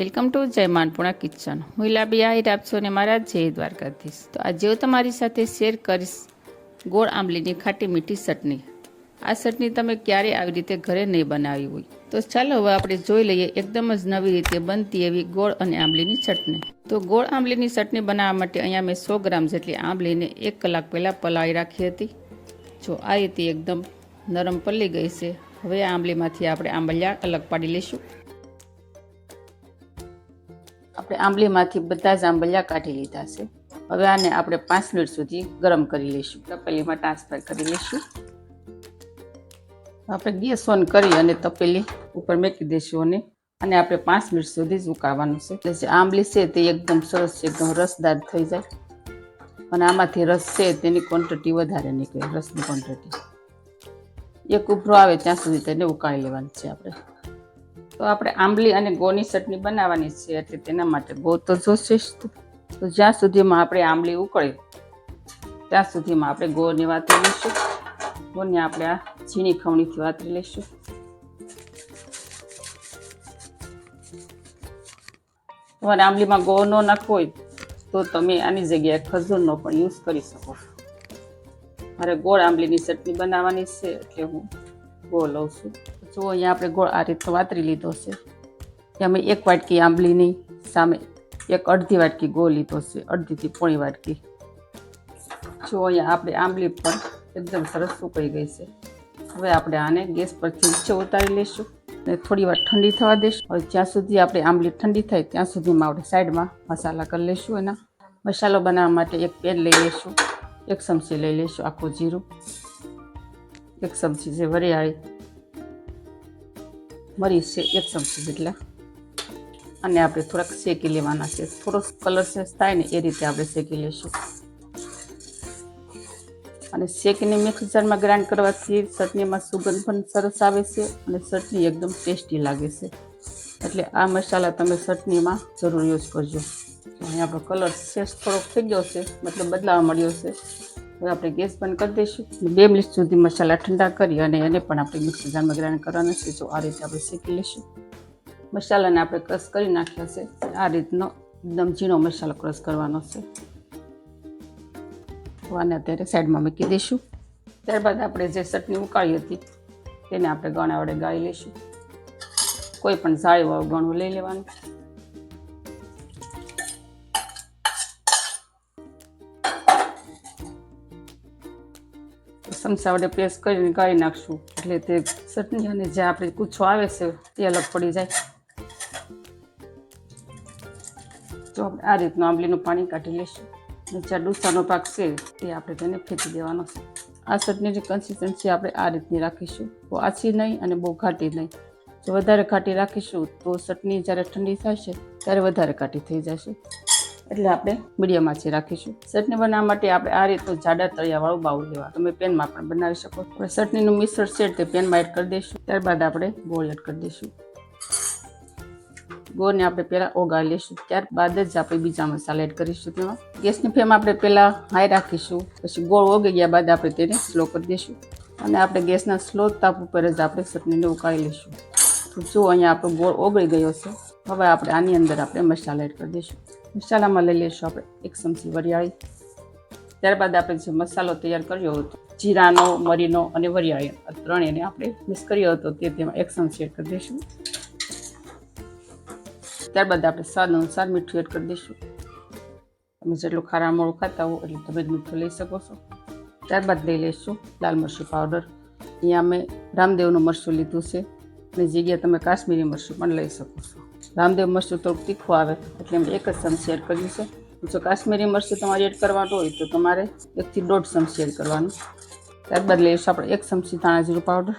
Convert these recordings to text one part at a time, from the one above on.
Welcome to જય માનપુણા kitchen. હું લાબી આહિર આપશો અને મારા જય દ્વારકાધીશ. તો આજે હું તમારી સાથે શેર કરીશ ગોળ આંબલીની ખાટી મીઠી ચટણી. આ ચટણી તમે ક્યારે આવી રીતે ઘરે નહીં બનાવી હોય. તો ચાલો હવે આપણે જોઈ લઈએ એકદમ જ નવી રીતે બનતી એવી ગોળ અને આંબલીની ચટણી. તો ગોળ આંબલીની ચટણી બનાવવા માટે અહીંયા મેં સો ગ્રામ જેટલી આંબલીને એક કલાક પહેલાં પલાળી રાખી હતી. જો આ રીતે એકદમ નરમ પલ્લી ગઈ છે, હવે આંબલીમાંથી આપણે આંબલિયા અલગ પાડી લઈશું. આપણે આંબલીમાંથી બધા જ આંબલિયા કાઢી લીધા છે. હવે આને આપણે પાંચ મિનિટ સુધી ગરમ કરી લઈશું. તપેલીમાં ટ્રાન્સફર કરી લઈશું. આપણે ગેસ ઓન કરી અને તપેલી ઉપર મૂકી દઈશું અને અને આપણે પાંચ મિનિટ સુધી જ ઉકાળવાનું છે. એટલે જે આંબલી છે તે એકદમ સરસ છે, એકદમ રસદાર થઈ જાય. અને આમાંથી રસ છે તેની ક્વોન્ટિટી વધારે નીકળે, રસની ક્વોન્ટિટી એક ઉભરો આવે ત્યાં સુધી તેને ઉકાળી લેવાનું છે આપણે. તો આપણે આંબલી અને ગોની ચટણી બનાવવાની છે એટલે તેના માટે ગો તો જોશે તો. જ્યાં સુધીમાં આપણે આંબલી ઉકળે, ત્યાં સુધીમાં આપણે ગોળની વાતરી લઈશું. ગોળને આપણે આ ઝીણી ખમણીથી વાતરી લઈશું. તમારે આંબલીમાં ગોળ ન નાખવો હોય તો તમે આની જગ્યાએ ખજૂરનો પણ યુઝ કરી શકો મારે ગોળ આંબલીની ચટણી બનાવવાની છે એટલે હું ગોળ લઉં છું. જો અહીંયા આપણે ગોળ આ રીતે વાતરી લીધો છે. ત્યાં મેં એક વાટકી આંબલીની સામે એક અડધી વાટકી ગોળ લીધો છે, અડધીથી પોણી વાટકી. જો અહીંયા આપણે આંબલી પણ એકદમ સરસ સુકાઈ ગઈ છે. હવે આપણે આને ગેસ પરથી નીચે ઉતારી લઈશું અને થોડી વાર ઠંડી થવા દઈશું. હવે જ્યાં સુધી આપણે આંબલી ઠંડી થાય ત્યાં સુધીમાં આપણે સાઈડમાં મસાલા કરી લઈશું એના. મસાલો બનાવવા માટે એક પેન લઈ લઈશું, એક ચમચી લઈ લઈશું આખું જીરું, એક ચમચી છે વરિયાળી મરી છે એક ચમચી જેટલા. અને આપણે થોડાક શેકી લેવાના છે. થોડો કલર ચેન્જ થાય ને એ રીતે આપણે શેકી લઈશું. અને શેકીને મિક્સ જારમાં ગ્રાઇન્ડ કરવાથી ચટણીમાં સુગંધ પણ સરસ આવે છે અને ચટણી એકદમ ટેસ્ટી લાગે છે. એટલે આ મસાલા તમે ચટણીમાં જરૂર યુઝ કરજો. અહીં આપણો કલર સેસ થોડોક થઈ ગયો છે. મતલબ બદલાવા મળ્યો છે. હવે આપણે ગેસ બંધ કરી દઈશું. બે મિનિટ સુધી મસાલા ઠંડા કરી અને એને પણ આપણે મિક્સર જારમાં ગ્રાઇન્ડ કરવાના છે. જો આ રીતે આપણે શેકી લઈશું. મસાલાને આપણે ક્રશ કરી નાખ્યો છે. આ રીતનો એકદમ ઝીણો મસાલો ક્રશ કરવાનો છે. આને અત્યારે સાઈડમાં મૂકી દઈશું. ત્યારબાદ આપણે જે ચટણી ઉકાળી હતી, તેને આપણે ગણા વડે ગાળી લઈશું. કોઈ પણ જાળીવાળું ગણું લઈ લેવાનું. ચમચા વડે પ્રેસ કરીને ગાળી નાખશું. એટલે તે ચટણી અને જે આપણે કૂછો આવે છે, તે અલગ પડી જાય. તો આપણે આ રીતનું આંબલીનું પાણી કાઢી લઈશું. અને જ્યાં ડુસાનો પાક છે, તે આપણે તેને ફેંકી દેવાનો છે. આ ચટણીની કન્સિસ્ટન્સી આપણે આ રીતની રાખીશું. બહુ આછી નહીં અને બહુ ઘાટી નહીં. જો વધારે ઘાટી રાખીશું, તો ચટણી જ્યારે ઠંડી થશે, ત્યારે વધારે ઘાટી થઈ જશે. એટલે આપણે મીડિયમ આંચે રાખીશું. ચટણી બનાવવા માટે આપણે આ રીતનું જાડા તળિયાવાળું બાઉલ લેવા તમે પેનમાં પણ બનાવી શકો. ચટણીનું મિશ્રણ છે તે પેનમાં એડ કરી દઈશું. ત્યારબાદ આપણે ગોળ એડ કરી દઈશું. ગોળને આપણે પહેલાં ઓગાળી લઈશું. ત્યારબાદ જ આપણે બીજા મસાલા એડ કરીશું તેમાં. ગેસની ફ્લેમ આપણે પહેલાં હાઈ રાખીશું. પછી ગોળ ઓગી ગયા બાદ આપણે તેને સ્લો કરી દઈશું. અને આપણે ગેસના સ્લો તાપ ઉપર જ આપણે ચટણીને ઉકાળી લઈશું. તો જો અહીંયા આપણો ગોળ ઓગળી ગયો છે, હવે આપણે આની અંદર આપણે મસાલા એડ કરી દઈશું. મસાલામાં લઈ લઈશું આપણે એક ચમચી વરિયાળી. ત્યારબાદ આપણે જે મસાલો તૈયાર કર્યો હતો, જીરાનો, મરીનો અને વરિયાળી, આ ત્રણેયને આપણે મિક્સ કર્યો હતો, તે તેમાં એક ચમચી એડ કરી દઈશું. ત્યારબાદ આપણે સ્વાદ અનુસાર મીઠું એડ કરી દઈશું. તમે જેટલું ખારા મોળું ખાતા હો એટલું તમે જ મીઠું લઈ શકો છો. ત્યારબાદ લઈ લઈશું લાલ મરચું પાવડર. અહીંયા અમે રામદેવનું મરચું લીધું છે. અને જગ્યાએ તમે કાશ્મીરી મરચું પણ લઈ શકો છો. રામદેવ મરચું થોડુંક તીખું આવે. એટલે એમ એક જ ચમચી એડ કર્યું છે. જો કાશ્મીરી મરચું તમારે એડ કરવાનું હોય તો તમારે એકથી દોઢ ચમચી એડ કરવાનું. ત્યારબાદ લઈશું આપણે એક ચમચી ધાણા જીરું પાવડર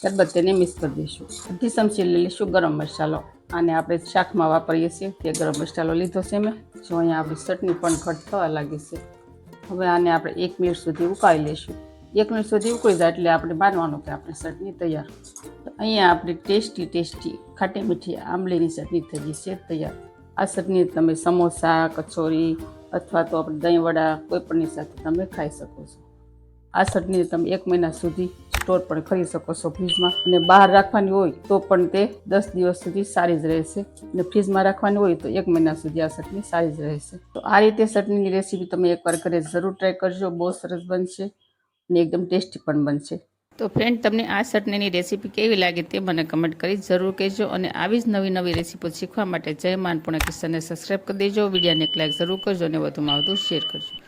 ત્યારબાદ તેને મિક્સ કરી દઈશું. અડધી ચમચી લઈ લઈશું ગરમ મસાલો. આને આપણે શાકમાં વાપરીએ છીએ તે ગરમ મસાલો લીધો છે મેં. જો અહીંયા આપણી ચટણી પણ ઘટ થવા લાગી છે. હવે આને આપણે એક મિનિટ સુધી ઉકાળી લઈશું. એક મિનિટ સુધી ઉકળી જાય એટલે આપણે માનવાનું કે આપણે ચટણી તૈયાર. અહીંયા આપણી ટેસ્ટી ટેસ્ટી ખાટી મીઠી આંબલીની ચટણી થઈ ગઈ છે, તૈયાર. આ ચટણી તમે સમોસા, કચોરી અથવા તો આપણે દહીંવડા કોઈપણની કોઈ પણની સાથે તમે ખાઈ શકો છો. આ ચટણીને તમે એક મહિના સુધી સ્ટોર પણ કરી શકો છો ફ્રીજમાં અને બહાર રાખવાની હોય તો પણ તે દસ દિવસ સુધી સારી જ રહેશે. અને ફ્રીજમાં રાખવાની હોય તો એક મહિના સુધી આ ચટણી સારી જ રહેશે. તો આ રીતે ચટણીની રેસીપી તમે એકવાર ઘરે જરૂર ટ્રાય કરજો, બહુ સરસ બનશે અને એકદમ ટેસ્ટી પણ બનશે. તો ફ્રેન્ડ તમને આ ચટણીની રેસીપી કેવી લાગે તે મને કમેન્ટ કરી જરૂર કહેજો અને આવી જ નવી નવી રેસીપી શીખવા માટે જય માનપૂર્ણ કિસ્સાને સબસ્ક્રાઈબ કરી દેજો. વિડીયોને એક લાઈક જરૂર કરજો અને વધુમાં વધુ શેર કરજો.